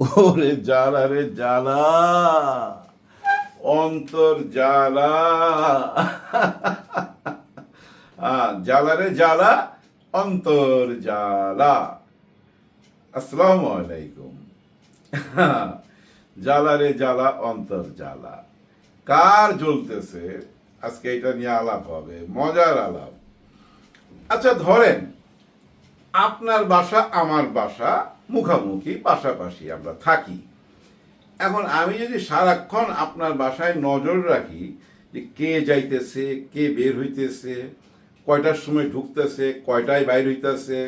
ওরে জ্বালা রে জ্বালা অন্তর জ্বালা জ্বালা রে জ্বালা অন্তর জ্বালা আসসালামু আলাইকুম। জ্বালা রে জ্বালা অন্তর জ্বালা কার জ্বলতেছে? আজকে এটা নিয়ে আলাপ হবে, মজার আলাপ। আচ্ছা ধরেন, আপনার বাসা, আমার বাসা মুখামুখি, পাশাপাশি আমরা থাকি। এখন আমি যদি সারাক্ষণ আপনার বাসায় নজর রাখি যে কে যাইতেছে, কে বের হইতেছে, কয়টার সময় ঢুকতেছে, কয়টায় বাইর হইতেছে,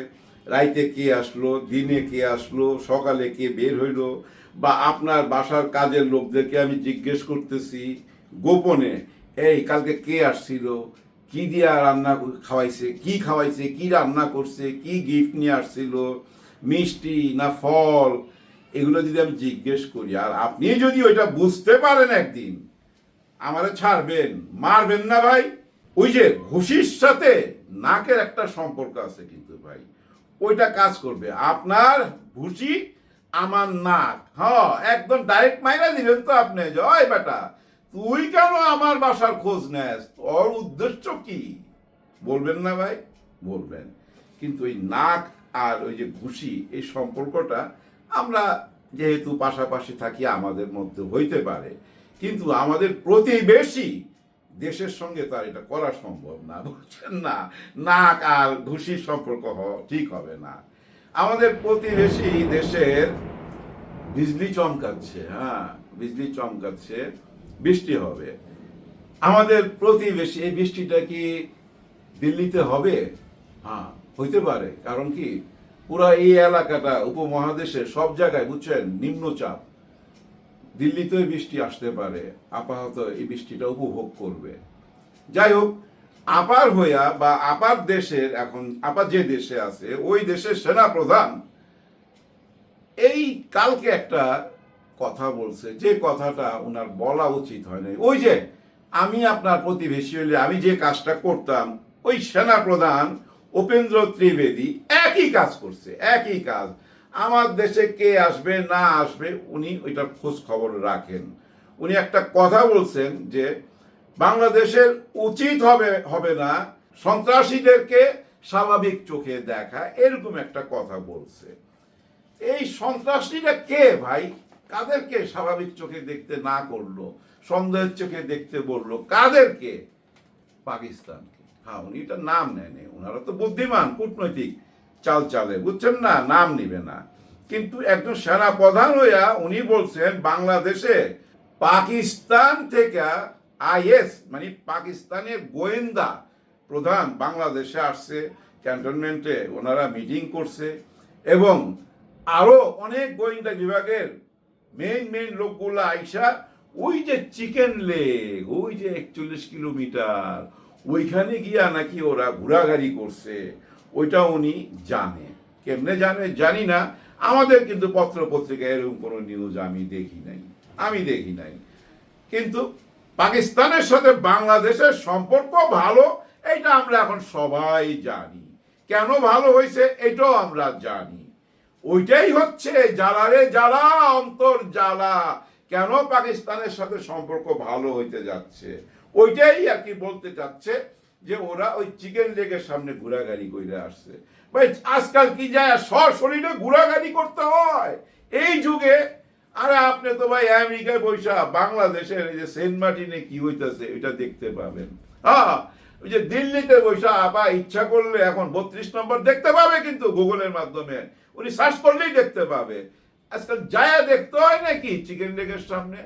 রাইতে কে আসলো, দিনে কে আসলো, সকালে কে বের হইল, বা আপনার বাসার কাজের লোকদেরকে আমি জিজ্ঞেস করতেছি গোপনে, এই, কালকে কে আসছিল? কি দিয়া রান্না খাওয়াইছে? কি খাওয়াইছে? কি রান্না করছে? কি গিফট নিয়ে আসছিল? মিষ্টি না ফল, এগুলো যদি আমি জিজ্ঞেস করি, আর আপনি যদি ওইটা বুঝতে পারেন একদিন, আমারে ছাড়বেন, মারবেন না ভাই। ওই যে ঘুষির সাথে নাকের একটা সম্পর্ক আছে কিন্তু ভাই, ওইটা কাজ করবে। আপনার ঘুষি আমার নাক। হ্যাঁ একদম ডাইরেক্ট মাইরা দিবেন তো আপনি জয় বেটা, তুই কেন আমার বাসার খোঁজ নেস? তোর উদ্দেশ্য কি? বলবেন না ভাই, বলবেন। কিন্তু ওই নাক আর ওই যে ঘুষি, এই সম্পর্কটা আমরা যেহেতু পাশাপাশি থাকি, আমাদের মধ্যে হইতে পারে। কিন্তু আমাদের প্রতিবেশী দেশের সঙ্গে তার এটা করা সম্ভব না, বুঝছেন না? নাক আর ঘুষির সম্পর্ক ঠিক হবে না। আমাদের প্রতিবেশী দেশের বিজলি চমকাচ্ছে হ্যাঁ বিজলি চমকাচ্ছে, বৃষ্টি হবে। আমাদের প্রতিবেশী, এই বৃষ্টিটা কি দিল্লিতে হবে? হ্যাঁ হইতে পারে। কারণ কি? পুরা এই এলাকাটা উপমহাদেশে সব জায়গায়, বুঝছেন? নিম্নচাপ। দিল্লিতেও বৃষ্টি আসতে পারে। আপাতত এই বৃষ্টিটা উপভোগ করবে। যাই হোক, আপার হইয়া বা আপার দেশের এখন, আপার যে দেশে আছে, ওই দেশের সেনা প্রধান এই কালকে একটা কথা বলছে। যে কথাটা ওনার বলা উচিত হয় নাই। ওই যে, আমি আপনার প্রতিবেশী হইলে আমি যে কাজটা করতাম, ওই সেনা প্রধান উপেন্দ্র ত্রিবেদী একই কাজ করছে, একই কাজ। আমার দেশে কে আসবে, না আসবে, উনি ওইটার খোঁজ খবর রাখেন। উনি একটা কথা বলছেন যে, বাংলাদেশের উচিত হবে হবে না, সন্ত্রাসীদেরকে স্বাভাবিক চোখে দেখা, এরকম একটা কথা বলছে। এই সন্ত্রাসীরা কে ভাই? কাদেরকে স্বাভাবিক চোখে দেখতে না করল, সন্দেহের চোখে দেখতে বলল, কাদেরকে? পাকিস্তানকে। হ্যাঁ উনি এটা নাম নেয়নি। ওনারা তো বুদ্ধিমান, কূটনৈতিক, চাল চালে। বুঝছেন না? নাম নিবে না। কিন্তু একজন সেনা প্রধান হইয়া উনি বলছেন, বাংলাদেশে পাকিস্তান থেকে আইএস মানে পাকিস্তানের গোয়েন্দা প্রধান বাংলাদেশে আসছে, ক্যান্টনমেন্টে ওনারা মিটিং করছে এবং আরও অনেক গোয়েন্দা বিভাগের মেইন মেইন লোকগুলো আইসা, ওই যে চিকেন লেগ ওই যে একচল্লিশ কিলোমিটার ওইখানে গিয়া নাকি ওরা ঘোরাঘুরি করছে, ওইটা উনি জানে। কেমনে জানে জানি না। আমাদের কিন্তু পত্র পত্রিকায় এরকম কোনো নিউজ আমি দেখি নাই, আমি দেখি নাই। কিন্তু পাকিস্তানের সাথে বাংলাদেশের সম্পর্ক ভালো এটা আমরা এখন সবাই জানি। কেন ভালো হয়েছে এটাও আমরা জানি। ওইটাই হচ্ছে জ্বালারে জ্বালা, অন্তর জ্বালা। কেন পাকিস্তানের সাথে সম্পর্ক ভালো হইতে যাচ্ছে? ওইটাই আর কি বলতে চাচ্ছে যে ওরা ওই চিকেন লেগের সামনে ঘোরাঘুরি করে আসছে। ভাই, আজকাল কি যায়? সর শরীরে ঘোরাঘুরি করতে হয়। এই যুগে, আরে আপনি তো ভাই আমেরিকায় বৈশা বাংলাদেশের এই যে সেন্ট মার্টিনে কি হইতেছে, এটা দেখতে পাবেন। হ্যাঁ ওই যে দিল্লিতে বৈশা আপা ইচ্ছা করলে এখন বত্রিশ নম্বর দেখতে পাবে কিন্তু গুগলের মাধ্যমে। উনি সার্চ করলেই দেখতে পাবে। আজকাল যায়া দেখতে হয় নাকি চিকেন লেগের সামনে?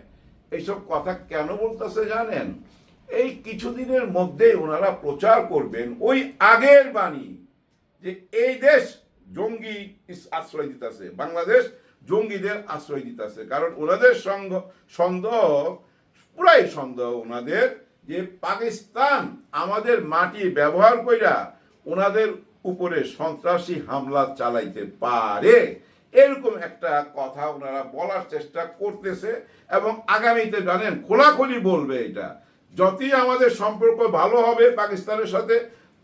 এইসব কথা কেন বলতেছে জানেন? এই কিছুদিনের মধ্যেই ওনারা প্রচার করবেন ওই আগের বাণী যে এই দেশ জঙ্গি আশ্রয় দিতেছে, বাংলাদেশ জঙ্গিদের আশ্রয় দিতেছে। কারণ ওনাদের সঙ্গ, সন্দেহ, পুরাই সন্দেহ ওনাদের যে পাকিস্তান আমাদের মাটি ব্যবহার কইরা ওনাদের উপরে সন্ত্রাসী হামলা চালাইতে পারে। এরকম একটা কথা ওনারা বলার চেষ্টা করতেছে এবং আগামীতে জানেন, খোলাখুলি বলবে এটা। যতই আমাদের সম্পর্ক ভালো হবে পাকিস্তানের সাথে,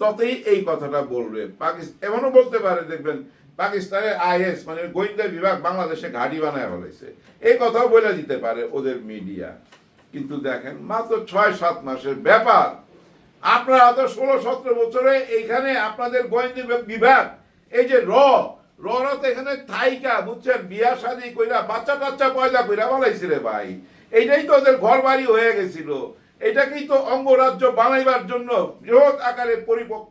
ততই এই কথাটা বলবে। পাকিস্তান এমনও বলতে পারে, দেখবেন, পাকিস্তানের আইএস মানে গোয়েন্দা বিভাগ বাংলাদেশে ঘাঁটি বানায় ফেলেছে। এই কথাও বলে দিতে পারে ওদের মিডিয়া। কিন্তু দেখেন, মাত্র ছয়, সাত মাসের ব্যাপার। আপনারা তো ষোলো, সতেরো বছরে এইখানে আপনাদের গোয়েন্দা বিভাগ, এই যে র ররা তো এখানে থাইকা, বুঝছেন? বিয়া শাদি কইরা বাচ্চা টাচ্চা পয়দা কইরা বলাইছে রে ভাই। এইটাই তো ওদের ঘর বাড়ি হয়ে গেছিল। এটাকেই তো অঙ্গরাজ্য বানাইবার জন্য বৃহৎ আকারে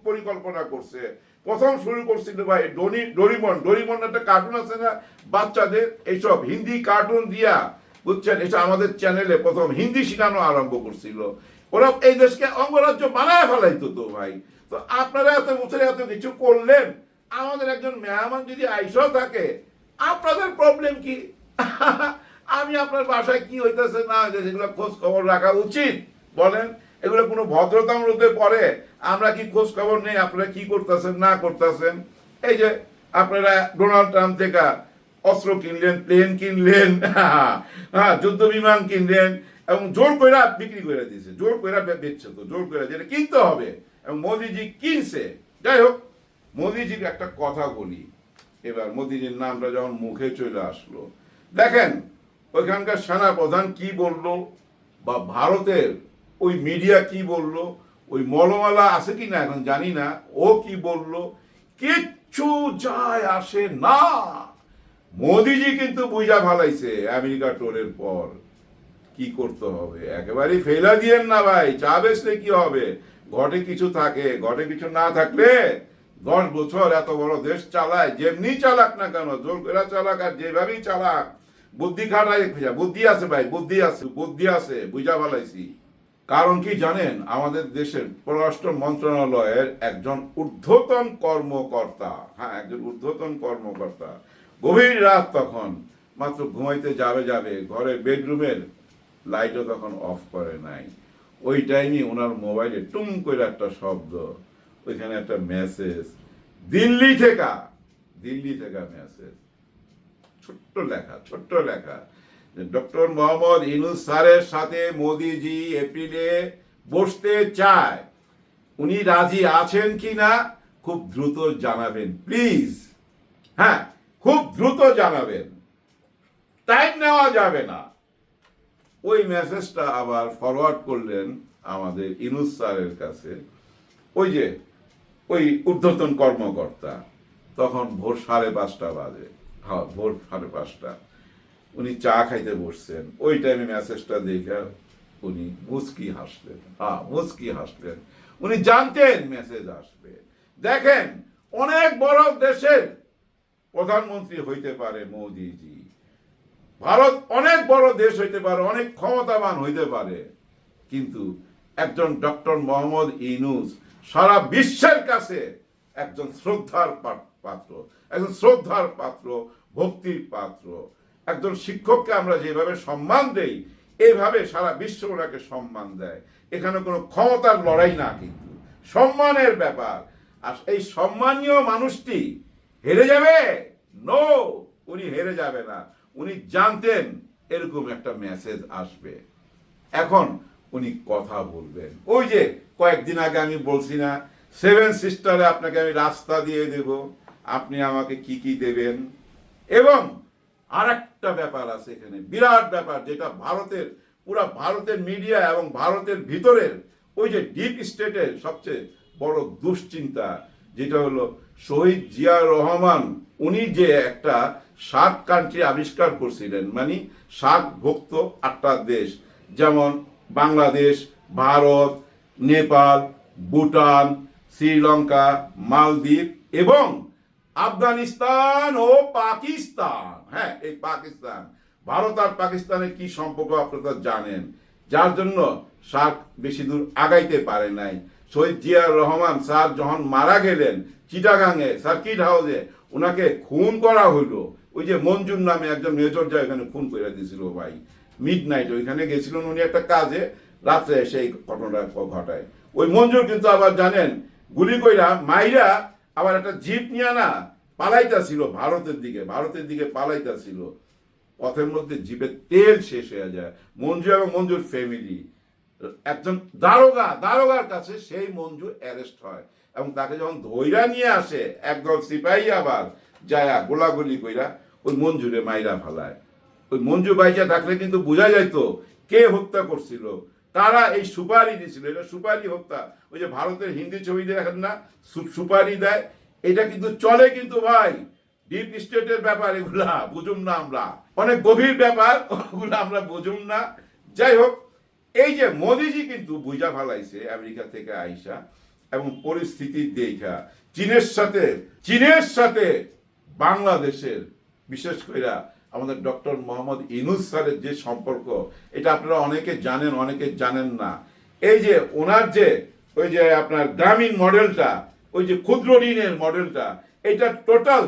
পরিকল্পনা করছে। প্রথম শুরু করছিল ভাই ডনি, ডরিমন। ডরিমন একটা কার্টুন আছে না? বাচ্চাদের এইসব হিন্দি কার্টুন দিয়া, বুঝছেন? এটা আমাদের চ্যানেলে প্রথম হিন্দি শেখানো আরম্ভ করছিল। ওরা এই দেশকে অঙ্গরাজ্য বানায় ফেলাইতো তো ভাই। তো আপনারা এত বছরে এত কিছু করলেন, আমাদের একজন মেহমান যদি আইসও থাকে, আপনাদের প্রবলেম কি? আমি আপনার বাসায় কি হইতেছে না হইতেছে, এগুলো খোঁজ খবর রাখা উচিত। বলেন, এগুলো কোনো ভদ্রতার মধ্যে পড়ে, আমরা কি খোঁজ খবর নেই, আপনারা কি করতেছেন, না করতেছেন? এই যে আপনারা ডোনাল্ড ট্রাম্প থেকে অস্ত্র কিনলেন, প্লেন কিনলেন হ্যাঁ যুদ্ধ বিমান কিনলেন, এবং জোর করে বিক্রি করে দিয়েছে, জোর করে বেচছে তো, জোর করে যেটা কিনতে হবে, এবং মোদিজি কিনছে। যাই হোক, মোদিজির একটা কথা বলি। এবার মোদিজির নামটা যখন মুখে চলে আসলো, দেখেন, ওইখানকার সেনা প্রধান কি বলল? বা ভারতের ওই মিডিয়া কি বলল? ওই মলমালা আছে কি না এখন জানি না। ও কি বলল? কিচ্ছু যায় আসে না। মোদিজি কিন্তু বুঝা ফালাইছে আমেরিকা টোরের পর। কি করতে হবে? একেবারে ফেলা দিয়েন না ভাই। চা বেচলে কি হবে? ঘটে কিছু থাকে, ঘটে কিছু না থাকলে দশ বছর এত বড় দেশ চালায়, যেমনি চালাক না কেন, জোর করে চালাক আর যেভাবেই চালাক, বুদ্ধি খাটাই বুদ্ধি আছে ভাই, বুদ্ধি আছে বুদ্ধি আছে, বুঝা ফেলাইছি। কারণ কি জানেন? আমাদের দেশের পররাষ্ট্র মন্ত্রণালয়ের একজন ঊর্ধ্বতন কর্মকর্তা হ্যাঁ একজন ঊর্ধ্বতন কর্মকর্তা, গভীর রাত তখন মাত্র ঘুমাইতে যাবে যাবে ঘরে বেডরুমের লাইটও তখন অফ করে নাই। ওই টাইমে ওনার মোবাইলে টুম করে একটা শব্দ, ওইখানে একটা মেসেজ, দিল্লি থেকে দিল্লি থেকে মেসেজ, ছোট্ট লেখা ছোট্ট লেখা। ডক্টর মোহাম্মদ ইনুস স্যারের সাথে মোদিজি এপ্রিলে বসতে চায়। উনি রাজি আছেন কি না? খুব দ্রুত জানাবেন, প্লিজ। হ্যাঁ খুব দ্রুত জানাবেন। টাইম নেওয়া যাবে না। ওই মেসেজটা আবার ফরওয়ার্ড করলেন আমাদের ইনুস স্যারের কাছে। ওই যে, ওই ঊর্ধ্বতন কর্মকর্তা, তখন ভোর সাড়ে পাঁচটা বাজে। হ্যাঁ ভোর সাড়ে পাঁচটা। উনি চা খাইতে বসছেন। ওই টাইমে মেসেজটা দেখে উনি মুচকি হাসলেন। হ্যাঁ মুচকি হাসলেন। উনি জানতেন মেসেজ আসবে। দেখেন, অনেক বড় দেশের প্রধানমন্ত্রী হইতে পারে মোদিজি। ভারত অনেক বড় দেশ হইতে পারে, অনেক ক্ষমতাবান হইতে পারে। কিন্তু একজন ডক্টর মোহাম্মদ ইনুস সারা বিশ্বের কাছে একজন শ্রদ্ধার পাত্র একজন শ্রদ্ধার পাত্র, ভক্তির পাত্র। একজন শিক্ষককে আমরা যেভাবে সম্মান দেই এইভাবে সারা বিশ্ব ওনাকে সম্মান দেয়। এখানে কোনো ক্ষমতার লড়াই না কিন্তু। সম্মানের ব্যাপার। আর এই সম্মানীয় মানুষটি হেরে যাবে? নো উনি হেরে যাবে না। উনি জানতেন এরকম একটা মেসেজ আসবে। এখন উনি কথা বলবেন। ওই যে কয়েকদিন আগে আমি বলছি না সেভেন সিস্টারে আপনাকে আমি রাস্তা দিয়ে দেব। আপনি আমাকে কি কি দেবেন? এবং আর একটা ব্যাপার আছে এখানে। বিরাট ব্যাপার, যেটা ভারতের, পুরা ভারতের মিডিয়া এবং ভারতের ভিতরের ওই যে ডিপ স্টেটের সবচেয়ে বড় দুশ্চিন্তা, যেটা হলো শহীদ জিয়া রহমান, উনি যে একটা সাত কান্ট্রি আবিষ্কার করছিলেন মানে সাত ভুক্ত আটটা দেশ, যেমন বাংলাদেশ, ভারত, নেপাল, ভুটান, শ্রীলঙ্কা, মালদ্বীপ এবং আফগানিস্তান ও পাকিস্তান। হ্যাঁ এই পাকিস্তান। ভারত আর পাকিস্তানের কি সম্পর্ক আপনারা জানেন। যার জন্য সার্ক বেশি দূর আগাইতে পারে নাই। শহীদ জিয়া রহমান স্যার যখন মারা গেলেন চিটাগাঙে সার্কিট হাউসে ওনাকে খুন করা হইল। ওই যে মঞ্জুর নামে একজন মেজর যা এখানে খুন করে দিয়েছিল ভাই। মিড নাইট ওইখানে গেছিলেন উনি একটা কাজে, রাত্রে সেই ঘটনাটা ঘটায়। ওই মঞ্জুর কিন্তু আবার জানেন, গুলি কইরা মাইরা আবার একটা জিপ নিয়ে না পালাইতা ছিল ভারতের দিকে ভারতের দিকে পালাইতা ছিল পথের মধ্যে জিপের তেল শেষ হয়ে যায়। মঞ্জু এবং মঞ্জুর ফ্যামিলি একজন দারোগা, দারোগার কাছে সেই মঞ্জু অ্যারেস্ট হয় এবং তাকে যখন ধৈরা নিয়ে আসে, একদল সিপাহী আবার যায়া গোলাগুলি কইরা, ওই মঞ্জুরে মাইরা ফালায়। ওই মঞ্জু বাইচা থাকলে কিন্তু বোঝা যাইতো কে হত্যা করছিল। তারা এই সুপারি দিছিল এটা সুপারি হত্যা। ওই যে ভারতের হিন্দি ছবি দেখেন না সুপারি দেয়। এটা কিন্তু চলে কিন্তু ভাই। ডিপ স্টেটের ব্যাপার এগুলা বুঝুম না আমরা। অনেক গভীর ব্যাপার, ওগুলো আমরা বুঝুম না। যাই হোক, এই যে মোদিজি কিন্তু বুঝা ফালাইছে আমেরিকা থেকে আইসা এবং পরিস্থিতি দেখা। চীনের সাথে চীনের সাথে বাংলাদেশের, বিশেষ করে আমাদের ডক্টর মোহাম্মদ ইনুস স্যারের যে সম্পর্ক, এটা আপনারা অনেকে জানেন অনেকে জানেন না। এই যে ওনার যে, ওই যে আপনার গ্রামীণ মডেলটা, ওই যে ক্ষুদ্র ঋণের মডেলটা, এটা টোটাল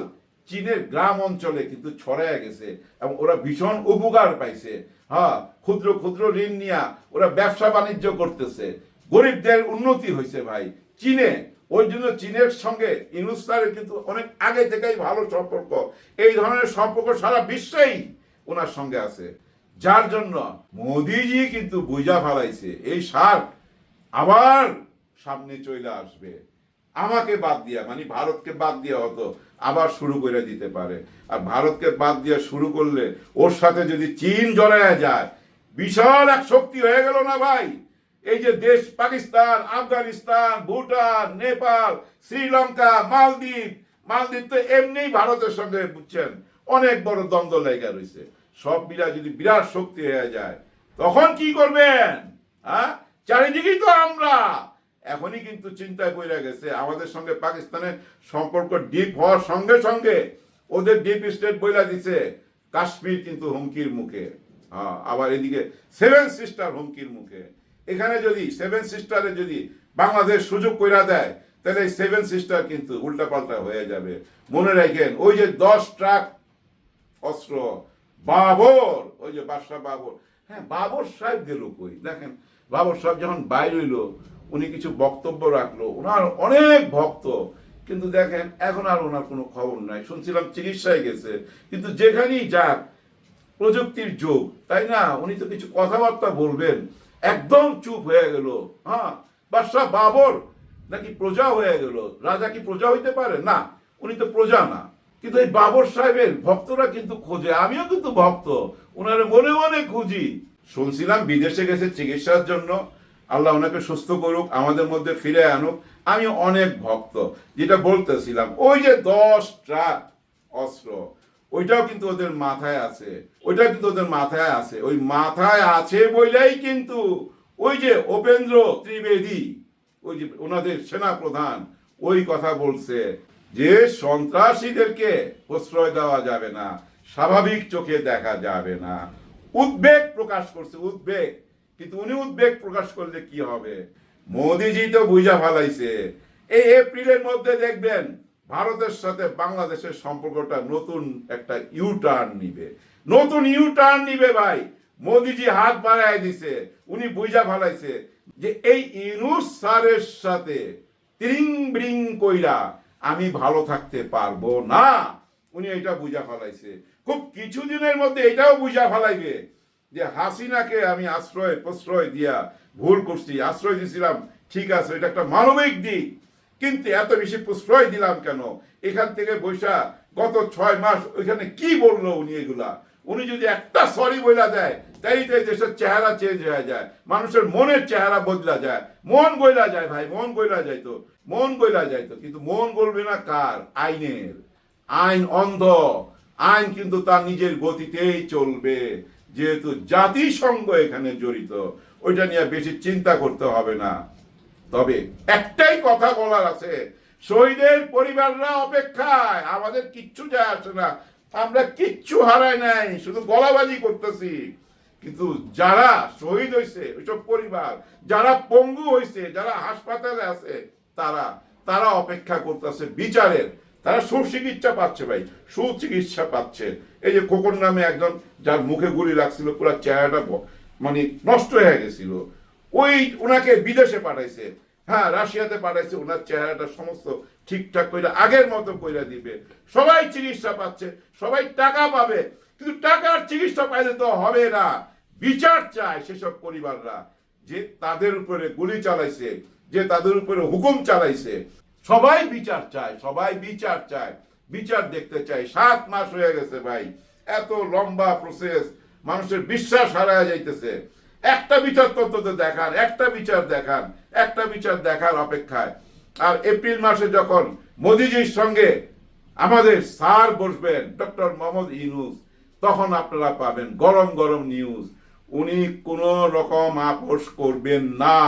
চীনের গ্রাম অঞ্চলে কিন্তু ছড়ায় গেছে এবং ওরা ভীষণ উপকার পাইছে। হ্যাঁ ক্ষুদ্র ক্ষুদ্র ঋণ নিয়ে ওরা ব্যবসা বাণিজ্য করতেছে। গরিবদের উন্নতি হয়েছে ভাই। চীনে ওই জন্য চীনের সঙ্গে ইনুস্তারের কিন্তু অনেক আগে থেকেই ভালো সম্পর্ক। এই ধরনের সম্পর্ক সারা বিশ্বেই ওনার সঙ্গে আছে। যার জন্য মোদিজি কিন্তু বুঝা ফেলাইছে, এই সার আবার সামনে চলে আসবে। আমাকে বাদ দিয়া মানে ভারতকে বাদ দিয়া হতো আবার শুরু করে দিতে পারে। আর ভারতকে বাদ দিয়া শুরু করলে ওর সাথে যদি চীন জড়ায় যায়, বিশাল এক শক্তি হয়ে গেল না ভাই? এই যে দেশ পাকিস্তান, আফগানিস্তান, ভুটান, নেপাল, শ্রীলঙ্কা, মালদ্বীপ মালদ্বীপ তো এমনি ভারতের সঙ্গে, বুঝছেন? অনেক বড় দ্বন্দ্ব লেগে রয়েছে সব মিলা যদি বিরাট শক্তি হয়ে যায়, তখন কি করবেন? হ্যাঁ? চারিদিকেই তো আমরা। এখনই কিন্তু চিন্তায় পড়ে গেছে, আমাদের সঙ্গে পাকিস্তানের সম্পর্ক ডিপ হওয়ার সঙ্গে সঙ্গে ওদের ডিপ স্টেট বইলা দিছে, কাশ্মীর কিন্তু হুমকির মুখে। হ্যাঁ আবার এদিকে সেভেন সিস্টার হুমকির মুখে। এখানে যদি সেভেন সিস্টারে যদি বাংলাদেশ সুযোগ কইরা দেয়, তাহলে সেভেন সিস্টার কিন্তু উল্টাপাল্টা হয়ে যাবে। মনে রাখেন, ওই যে দশ ট্রাক অস্ত্র, বাবর, ওই যে বাদশাহ বাবর। হ্যাঁ বাবর সাহেব গেল কই? দেখেন, বাবর সাহেব যখন বাইর হইল, উনি কিছু বক্তব্য রাখল ওনার অনেক ভক্ত। কিন্তু দেখেন, এখন আর ওনার কোনো খবর নাই। শুনছিলাম চিকিৎসায় গেছে। কিন্তু যেখানেই যাক, প্রযুক্তির যুগ, তাই না? উনি তো কিছু কথাবার্তা বলবেন। একদম চুপ হয়ে গেল। হ্যাঁ বাদশাহ বাবর নাকি প্রজা হয়ে গেল? রাজা কি প্রজা হইতে পারে? না, উনি তো প্রজা না। কিন্তু এই বাবর সাহেবের ভক্তরা কিন্তু খোঁজে, আমিও কিন্তু ভক্ত। ওনারে মনে মনে খুঁজি। শুনছিলাম বিদেশে গেছে চিকিৎসার জন্য। আল্লাহ ওনাকে সুস্থ করুক, আমাদের মধ্যে ফিরে আনুক। আমি অনেক ভক্ত, যেটা বলতেছিলাম। ওই যে দশ ট্রাক অস্ত্র ওইটাও কিন্তু ওদের মাথায় আছে ওইটা কিন্তু ওদের মাথায় আছে, ওই মাথায় আছে বইলেই কিন্তু ওই যে উপেন্দ্র ত্রিবেদী, ওই যে ওনাদের সেনা প্রধান ওই কথা বলছে যে সন্ত্রাসীদেরকে প্রশ্রয় দেওয়া যাবে না, স্বাভাবিক চোখে দেখা যাবে না। উদ্বেগ প্রকাশ করছে, উদ্বেগ। কিন্তু উনি উদ্বেগ প্রকাশ করলে কি হবে? মোদিজি তো বুঝা ফেলাইছে। এই এপ্রিলের মধ্যে দেখবেন ভারতের সাথে বাংলাদেশের সম্পর্কটা নতুন একটা ইউ টার্ন নিবে। নতুন ইউ টার্ন নিবে ভাই। মোদিজি হাত বাড়ায় দিছে, উনি বুঝা ফেলাইছে যে এই ইনুস স্যারের সাথে ত্রিং ব্রিং কইরা আমি ভালো থাকতে পারব না। উনি এটা বুঝা ফেলাইছে। খুব কিছুদিনের মধ্যে এটাও বুঝা ফেলাইবে যে হাসিনাকে আমি আশ্রয় প্রশ্রয় দিয়া ভুল করছি। আশ্রয় দিয়েছিলাম ঠিক আছে, এটা একটা মানবিক দিক। কিন্তু এত বেশি প্রশ্রয় দিলাম কেন? এখান থেকে বৈশা, গত ছয় মাস ওইখানে কি বলল উনি এগুলা? উনি যদি একটা সরি বইলা দেয় তাই তো এই দেশের চেহারা চেঞ্জ হয়ে যায়, মানুষের মনের চেহারা বদলা যায়। মন গইলা যায় ভাই, মন গইলা যায় তো, মন গইলা যায় তো। কিন্তু মন গলবে না কার? আইনের। আইন অন্ধ। আইন কিন্তু তার নিজের গতিতেই চলবে। যেহেতু জাতিসংঘ এখানে জড়িত, ওইটা নিয়ে বেশি চিন্তা করতে হবে না। তবে একটাই কথা বলার আছে, শহীদের পরিবাররা অপেক্ষায়, আমাদের কিচ্ছু যায় আসে না। আমরা কিচ্ছু হারাই নাই, শুধু গলাবাজি করতেছি। কিন্তু যারা শহীদ হয়েছে ওইসব পরিবার, যারা পঙ্গু হয়েছে যারা হাসপাতালে আছে, তারা তারা অপেক্ষা করতেছে বিচারের। তারা সুচিকিৎসা পাচ্ছে ভাই, সুচিকিৎসা পাচ্ছে। এই যে খোকন নামে একজন, যার মুখে গুলি লাগছিল, পুরো চেহারাটা মানে নষ্ট হয়ে গেছিল। ওই ওনাকে বিদেশে পাঠাইছে। হ্যাঁ রাশিয়াতে পাঠাইছে ওনার চেহারাটা সমস্ত ঠিকঠাক করে আগের মতো কইরা দিবে। সবাই চিকিৎসা পাচ্ছে, সবাই টাকা পাবে, কিন্তু টাকার চিকিৎসা পাইলে তো হবে না। বিচার চায় সেসব পরিবাররা, যে তাদের উপরে গুলি চালাইছে, যে তাদের উপরে হুকুম চালাইছে। সবাই বিচার চায়, সবাই বিচার চায়। বিচার দেখতে চাই সাত মাস হয়ে গেছে ভাই, এত লম্বা প্রসেস মানুষের বিশ্বাস হারায় যাইতেছে। একটা বিচার তন্ত্র দেখান, একটা বিচার দেখান, একটা বিচার দেখার অপেক্ষায়। আর এপ্রিল মাসে যখন মোদিজির সঙ্গে আমাদের স্যার বসবেন, ডক্টর মোহাম্মদ ইউনুস, তখন আপনারা পাবেন গরম গরম নিউজ। উনি কোন রকম আপোষ করবেন না।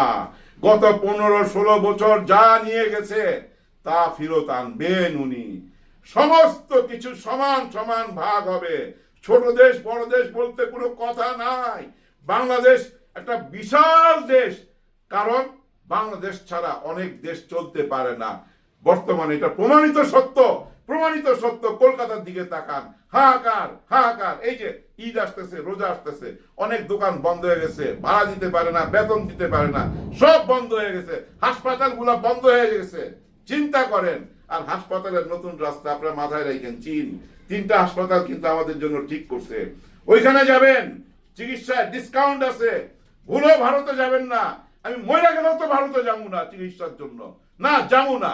গত পনেরো ষোলো বছর যা নিয়ে গেছে, তা ফেরত আনবেন উনি। সমস্ত কিছু সমান সমান ভাগ হবে। ছোট দেশ, বড় দেশ বলতে কোনো কথা নাই। বাংলাদেশ একটা বিশাল দেশ। কারণ বাংলাদেশ ছাড়া অনেক দেশ চলতে পারে না। বর্তমানে এটা প্রমাণিত সত্য। প্রমাণিত সত্য, কলকাতার দিকে তাকান। হাহাকার হাহাকার। এই যে ঈদ আসতেছে, রোজা আসতেছে, অনেক দোকান বন্ধ হয়ে গেছে, ভাড়া দিতে পারে না, বেতন দিতে পারে না, সব বন্ধ হয়ে গেছে, হাসপাতালগুলো বন্ধ হয়ে গেছে। চিন্তা করেন, আর হাসপাতালের নতুন রাস্তা আপনারা মাথায় রাখেন, চীন। তিনটা হাসপাতাল কিন্তু আমাদের জন্য ঠিক করছে। ওইখানে যাবেন চিকিৎসায় ডিসকাউন্ট আছে। ভুলেও ভারতে যাবেন না। আমি মরে গেলেও তো ভারতে যাব না চিকিৎসার জন্য। না, যাব না।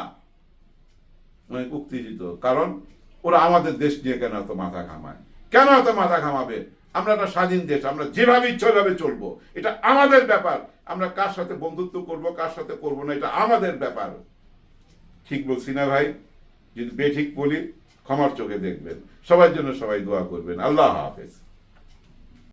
উত্তেজিত, কারণ ওরা আমাদের দেশ নিয়ে কেন এত মাথা ঘামায়? কেন এত মাথা ঘামাবে? আমরা একটা স্বাধীন দেশ, আমরা যেভাবে ইচ্ছা ভাবে চলবো। এটা আমাদের ব্যাপার। আমরা কার সাথে বন্ধুত্ব করব, কার সাথে করব না, এটা আমাদের ব্যাপার। ঠিক বলছি না ভাই? যদি বেঠিক বলি, ক্ষমার চোখে দেখবেন। সবার জন্য সবাই দোয়া করবেন। আল্লাহ হাফেজ।